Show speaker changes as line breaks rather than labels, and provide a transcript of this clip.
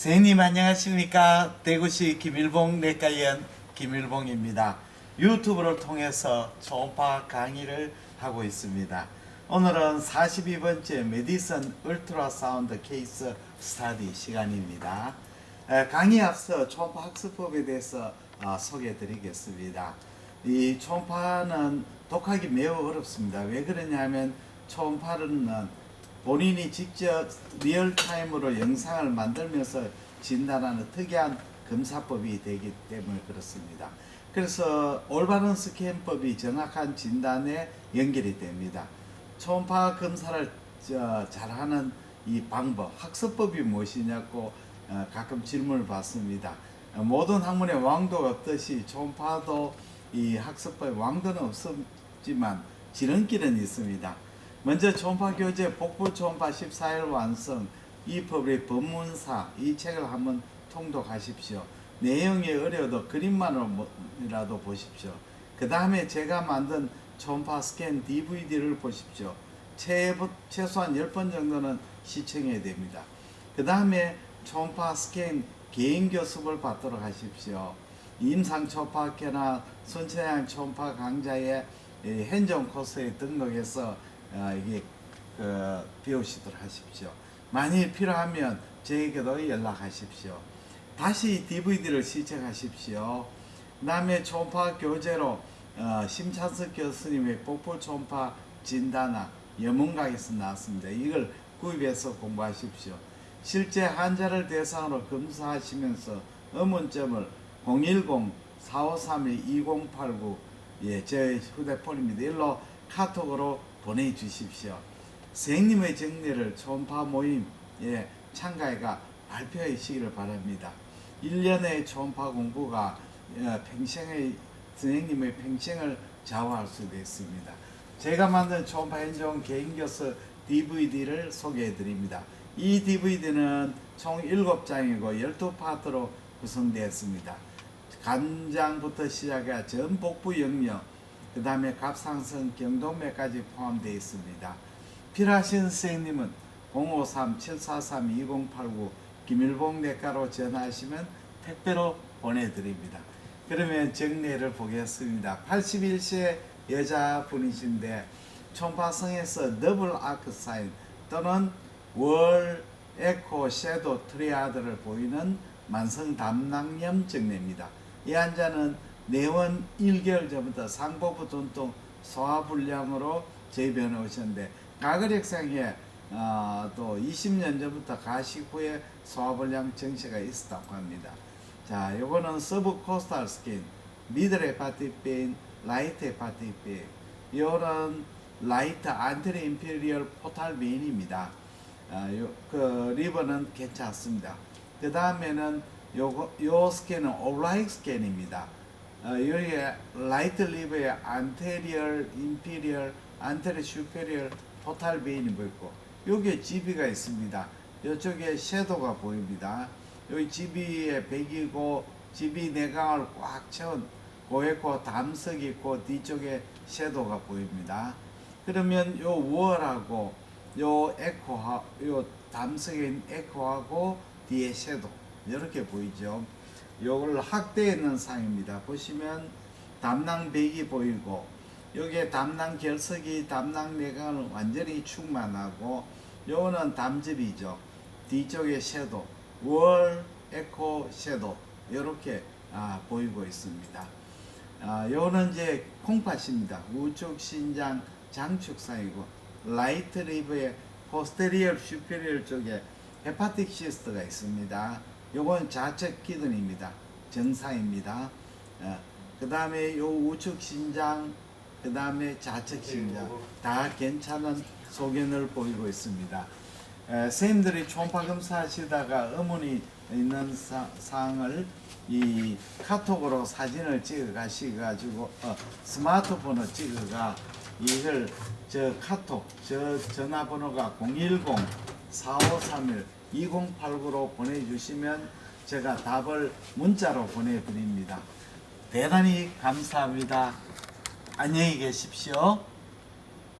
선생님 안녕하십니까? 대구시 김일봉 내과의원 김일봉입니다. 유튜브를 통해서 초음파 강의를 하고 있습니다. 오늘은 42번째 메디슨 울트라 사운드 케이스 스타디 시간입니다. 에, 강의 앞서 초음파 학습법에 대해서 아, 소개해 드리겠습니다. 이 초음파는 독하기 매우 어렵습니다. 왜 그러냐면 초음파는 본인이 직접 리얼타임으로 영상을 만들면서 진단하는 특이한 검사법이 되기 때문에 그렇습니다. 그래서 올바른 스캔법이 정확한 진단에 연결이 됩니다. 초음파 검사를 저, 잘하는 이 방법, 학습법이 무엇이냐고 어, 가끔 질문을 받습니다. 어, 모든 학문의 왕도가 없듯이 초음파도 이 학습법에 왕도는 없지만 지름길은 있습니다. 먼저 초음파 교재 복부 초음파 14일 완성 이 법의 법문사 이 책을 한번 통독하십시오. 내용이 어려도 그림만으로라도 보십시오. 그 다음에 제가 만든 초음파 스캔 DVD를 보십시오. 최, 최소한 10번 정도는 시청해야 됩니다. 그 다음에 초음파 스캔 개인 교습을 받도록 하십시오. 임상 초음파학회나 순천향 초음파 강좌에 현종 코스에 등록해서 어, 이게 그 배우시도록 하십시오. 만일 필요하면 저에게도 연락하십시오. 다시 DVD를 시청하십시오. 남의 초음파 교재로 어, 심찬석 교수님의 복부 초음파 진단화 여문각에서 나왔습니다. 이걸 구입해서 공부하십시오. 실제 환자를 대상으로 검사하시면서 의문점을 010-4531-2089 예, 제 휴대폰입니다. 일로 카톡으로 보내주십시오. 선생님의 정리를 초음파 모임에 참가해가 발표해 주시기를 바랍니다. 1년의 초음파 공부가 어, 평생의 선생님의 평생을 좌우할 수도 있습니다. 제가 만든 초음파 현종 개인교수 DVD를 소개해 드립니다. 이 DVD는 총 7장이고 12파트로 구성되었습니다. 간장부터 시작해 전 복부 영역, 그 다음에 갑상선 경동맥까지 포함되어 있습니다. 필요하신 선생님은 053-743-2089 김일봉 내과로 전화하시면 택배로 보내드립니다. 그러면 정리를 보겠습니다. 81세 여자분이신데 총파성에서 더블 아크 사인 또는 월 에코 섀도 트리아드를 보이는 만성 담낭염 증례입니다. 이 환자는 내원 1개월 전부터 상복부 tun통 소화불량으로 저희 병원에 오셨는데 가글액상에 어, 또 20년 전부터 가식 후에 소화불량 증세가 있었다고 합니다. 자, 요거는 서브 코스탈 스킨, 베인, 라이트 헤파틱 베인. 요런 라이트 안테리 임페리얼 포탈 베인입니다. 아, 요, 그 리버는 괜찮습니다. 그 다음에는 요거, 요 스캔은 오라익 스캔입니다. 어, 여기에 라이트 리버의 안테리얼, 인피리얼, 안테리 슈페리얼, 포탈 베인이 보이고 여기에 GB가 있습니다. 이쪽에 섀도가 보입니다. 여기 GB에 백이고 GB 내강을 꽉 채운 고에코 담석이 있고 뒤쪽에 섀도가 보입니다. 그러면 요 월하고 요 에코하 요 있는 에코하고 뒤에 섀도 이렇게 보이죠. 요걸 확대해 있는 상입니다. 보시면 담낭백이 보이고 여기에 담낭 결석이 담낭 내강을 완전히 충만하고 요거는 담즙이죠. 뒤쪽에 섀도 월 에코 섀도 이렇게 아, 보이고 있습니다. 아, 요거는 이제 콩팥입니다. 우측 신장 장축상이고 라이트 리브의 포스테리얼 슈페리얼 쪽에 헤파틱 시스트가 있습니다. 요건 좌측 기둥입니다. 정상입니다. 그 다음에 요 우측 신장, 그 다음에 좌측 신장 다 괜찮은 소견을 보이고 있습니다. 에, 선생님들이 초음파 검사하시다가 의문이 있는 사, 사항을 이 카톡으로 사진을 찍어 가시가지고 어, 스마트폰으로 찍어가 이걸 저 카톡 저 전화번호가 010 4531 2089로 보내 주시면 제가 답을 문자로 보내드립니다. 대단히 감사합니다. 안녕히 계십시오.